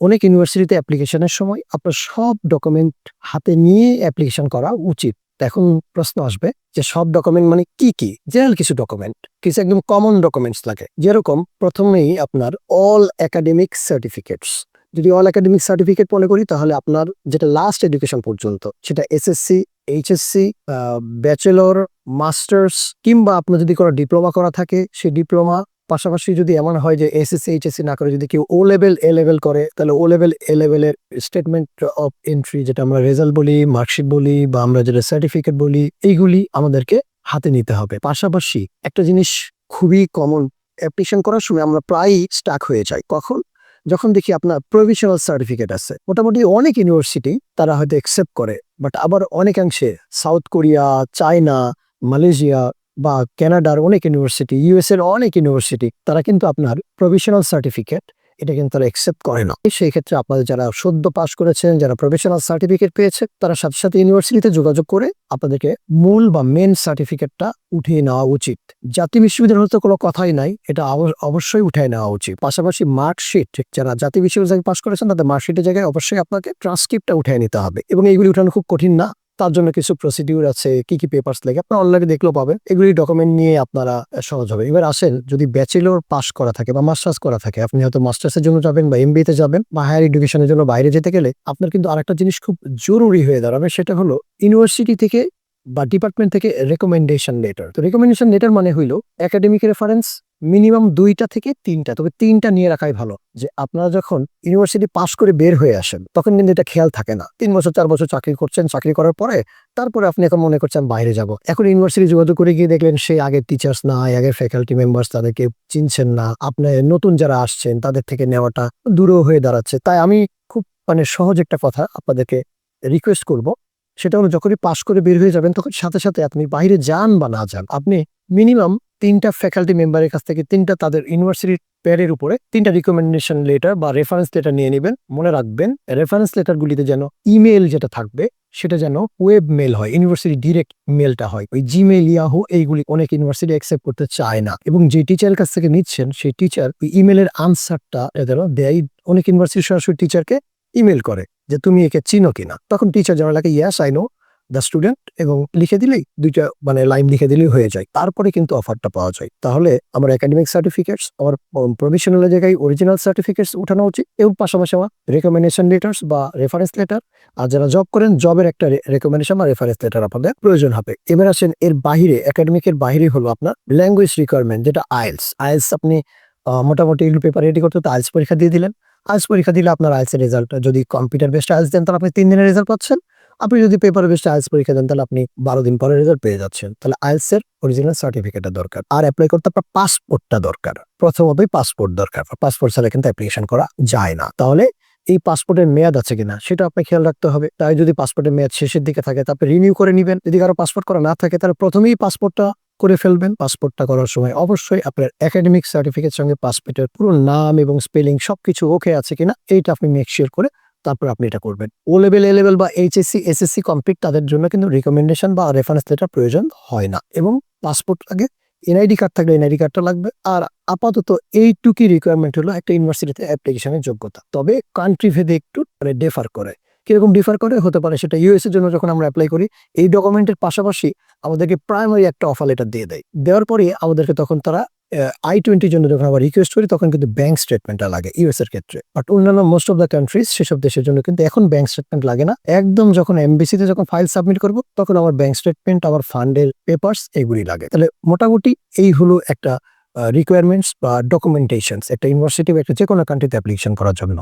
অনেক ইউনিভার্সিটিতে অ্যাপ্লিকেশনের সময় আপনার সব ডকুমেন্ট হাতে নিয়ে অ্যাপ্লিকেশন করা উচিত। এখন প্রশ্ন আসবে যে সব ডকুমেন্ট মানে কি কি? জেনারেল কিছু ডকুমেন্ট কিছু একদম কমন ডকুমেন্টস লাগে। যেরকম প্রথমেই আপনার অল একাডেমিক সার্টিফিকেটস যদি অল একাডেমিক সার্টিফিকেট মনে করি, তাহলে আপনার যেটা লাস্ট এডুকেশন পর্যন্ত, সেটা এসএসসি এইচএসসি ব্যাচেলর মাস্টার্স কিংবা আপনার যদি কোনো ডিপ্লোমা করা থাকে, সেই ডিপ্লোমা পাশাপাশি যদি এমন হয় যে এসএসসি এইচএসসি না করে যদি কেউ ও লেভেল এ লেভেল করে, তাহলে ও লেভেল এ লেভেলের স্টেটমেন্ট অফ এন্ট্রি যেটা আমরা রেজাল্ট বলি মার্কশিট বলি, বা আমরা যেটা সার্টিফিকেট বলি, এইগুলি আমাদেরকে হাতে নিতে হবে। পাশাপাশি একটা জিনিস খুবই কমন অ্যাপ্লিকেশন করার সময় আমরা প্রায়ই স্টাক হয়ে যাই। কখন? যখন দেখি আপনার প্রভিশনাল সার্টিফিকেট আছে। মোটামুটি অনেক ইউনিভার্সিটি তারা হয়তো অ্যাকসেপ্ট করে বাট আবার অনেকাংশে সাউথ কোরিয়া চায়না মালয়েশিয়া বা ক্যানাডার অনেক ইউনিভার্সিটি ইউএস এর অনেক ইউনিভার্সিটি তারা কিন্তু আপনার প্রভিশনাল সার্টিফিকেট এটা কিন্তু তারা অ্যাকসেপ্ট করে না। সেই ক্ষেত্রে আপনাদের যারা সদ্য পাস করেছেন, যারা প্রফেশনাল সার্টিফিকেট পেয়েছে, তারা সাথে সাথে ইউনিভার্সিটিতে যোগাযোগ করে আপনাদেরকে মূল বা মেন সার্টিফিকেটটা উঠিয়ে নেওয়া উচিত। জাতীয় বিশ্ববিদ্যালয় তো কোনো কথাই নাই, এটা অবশ্যই উঠিয়ে নেওয়া উচিত। পাশাপাশি মার্কশিট যারা জাতীয় বিশ্ববিদ্যালয় পাস করেছেন, তাদের মার্কশিটের জায়গায় অবশ্যই আপনাকে ট্রান্সক্রিপ্টটা উঠিয়ে নিতে হবে। এবং এইগুলি উঠানো খুব কঠিন না। তার জন্য কিছু প্রসিডিউর আছে, কি কি পেপার্স লাগে, আপনার অনলাইনে দেখলেও পাবেন। এগুলি ডকুমেন্ট নিয়ে আপনারা সহজ হবে। এবার আসেন, যদি ব্যাচেলর পাস করা থাকে বা মাস্টার্স করা থাকে, আপনি হয়তো মাস্টার্সের জন্য যাবেন বা এমবিএ তে যাবেন বা হায়ার এডুকেশনের জন্য বাইরে যেতে গেলে, আপনার কিন্তু আরেকটা জিনিস খুব জরুরি হয়ে দাঁড়াবে, সেটা হলো ইউনিভার্সিটি থেকে বা ডিপার্টমেন্ট থেকে রেকমেন্ডেশন লেটার তো রেকমেন্ডেশন লেটার মানে হইল একাডেমিক রেফারেন্স মিনিমাম দুইটা থেকে তিনটা, তবে তিনটা নিয়ে রাখাই ভালো। যে আপনারা যখন ইউনিভার্সিটি পাস করে বের হয়ে আসেন, তখন কিন্তু এটা খেয়াল থাকে না। তিন বছর, চার বছর চাকরি করছেন, চাকরি করার পরে তারপরে আপনি এখন মনে করছেন বাইরে যাব। এখন ইউনিভার্সিটি যোগাযোগ করে গিয়ে দেখলেন সেই আগের টিচার্স নাই, আগের ফ্যাকাল্টি মেম্বার্স তাদেরকে চিনছেন না। আপনার নতুন যারা আসছেন, তাদের থেকে নেওয়াটা দূরও হয়ে দাঁড়াচ্ছে। তাই আমি খুব মানে সহজ একটা কথা আপনাদেরকে রিকোয়েস্ট করব। সেটা হলো যখনই পাশ করে বের হয়ে যাবেন, তখন সাথে সাথে আপনি বাইরে যান বা না যান, আপনি মিনিমাম তিনটা ফ্যাকাল্টি মেম্বারের কাছ থেকে তিনটা তাদের ইউনিভার্সিটির পেয়ারের উপরে তিনটা রিকমেন্ডেশন লেটার বা রেফারেন্স লেটার নিয়ে নেবেন, মনে রাখবেন রেফারেন্স লেটারগুলিতে যেন ইমেল যেটা থাকবে, সেটা যেন ওয়েব মেল হয় ইউনিভার্সিটি ডিরেক্ট মেলটা হয়। ওই জিমেল ইয়াহু এইগুলি অনেক ইউনিভার্সিটি অ্যাকসেপ্ট করতে চায় না এবং যে টিচারের কাছ থেকে নিচ্ছেন, সেই টিচার ওই ইমেলের আনসারটা যেন দেয়, অনেক ইউনিভার্সিটি সরাসরি টিচারকে ইমেল করে। যে তুমি একে চিনো কিনা। তখন টিচার যেন লাগে yes I know the student এবং লিখে দিলেই দুইটা মানে লাইন লিখে দিলেই হয়ে যায়। তারপরে কিন্তু অফারটা পাওয়া যায়। তাহলে আমার একাডেমিক সার্টিফিকেটস আমার প্রভিশনালের জায়গায় অরিজিনাল সার্টিফিকেটস উঠানো উচিত এবং পাশাপাশি আমার রেকমেন্ডেশন লেটার্স বা রেফারেন্স লেটার আর যারা জব করেন জবের একটা রেকমেন্ডেশন বা রেফারেন্স লেটার আপনাদের প্রয়োজন হবে। এবার আসেন, এর বাহিরে একাডেমিকের বাহিরে হলো আপনার ল্যাঙ্গুয়েজ রিকোয়ারমেন্ট যেটা আইএলস আইএলস আপনি মোটামুটি পেপার রেডি করতে তো আইএলস পরীক্ষা দিয়ে দিলেন। আইএলস পরীক্ষা দিলে আপনার আইএলসের রেজাল্ট যদি কম্পিউটার বেসড আইএলস দেন, তাহলে আপনি তিন দিনের রেজাল্ট পাচ্ছেন। আপনি যদি পেপার বেসড আইএলস পরীক্ষা দেন, তাহলে আপনি বারো দিন পরে রেজাল্ট পেয়ে যাচ্ছেন। তাহলে আইএলস এর অরিজিনাল সার্টিফিকেটটা দরকার। আর অ্যাপ্লাই করতে আপনার পাসপোর্টটা দরকার। প্রথমতই পাসপোর্ট দরকার। পাসপোর্ট ছাড়া কিন্তু অ্যাপ্লিকেশন করা যায় না। তাহলে এই পাসপোর্টের মেয়াদ আছে কিনা, সেটা আপনি খেয়াল রাখতে হবে। তাই যদি পাসপোর্টের মেয়াদ শেষের দিকে থাকে তারপরে রিনিউ করে নেবেন। যদি কারও পাসপোর্ট করা না থাকে, তাহলে প্রথমেই পাসপোর্টটা করে ফেলবেন পাসপোর্টটা করার সময়। অবশ্যই আপনার একাডেমিক সার্টিফিকেট সঙ্গে পাসপোর্টের পুরো নাম এবং স্পেলিং সব কিছু ওকে আছে কিনা, এইটা আপনি মেক শিওর করে তারপর আপনি এটা করবেন। ও লেভেল এ লেভেল বা এইচএসসি এসএসসি কমপ্লিট তাদের জন্য কিন্তু রিকমেন্ডেশন বা রেফারেন্স লেটার প্রয়োজন হয় না এবং পাসপোর্ট লাগে এনআইডি কার্ড থাকলে এনআইডি কার্ডটা লাগবে। আর আপাতত এইটুকুই রিকোয়ারমেন্ট হলো একটা ইউনিভার্সিটিতে অ্যাপ্লিকেশনের যোগ্যতা। তবে কান্ট্রি ভেদে একটু মানে ডিফার করে। কীরকম ডিফার করে, হতে পারে সেটা ইউএস এর জন্য যখন আমরা অ্যাপ্লাই করি, এই ডকুমেন্টের পাশাপাশি আমাদেরকে প্রাইমারি একটা অফার লেটার দিয়ে দেয়। দেওয়ার পরে আমাদেরকে তখন তারা আই টোয়েন্টির জন্য যখন আবার রিকোয়েস্ট করি, তখন কিন্তু ব্যাংক স্টেটমেন্টটা লাগে ইউএস এর ক্ষেত্রে। বাট অন্যান্য মোস্ট অফ দ্য কান্ট্রিজ সেসব দেশের জন্য কিন্তু এখন ব্যাংক স্টেটমেন্ট লাগে না। একদম যখন এমবিসিতে যখন ফাইল সাবমিট করব, তখন আমার ব্যাংক স্টেটমেন্ট আমার ফান্ডের পেপার্স এগুলি লাগে। তাহলে মোটামুটি এই হলো একটা রিকোয়ারমেন্টস বা ডকুমেন্টেশনস একটা ইউনিভার্সিটি বা একটা যে কোনো কান্ট্রিতে অ্যাপ্লিকেশন করার জন্য।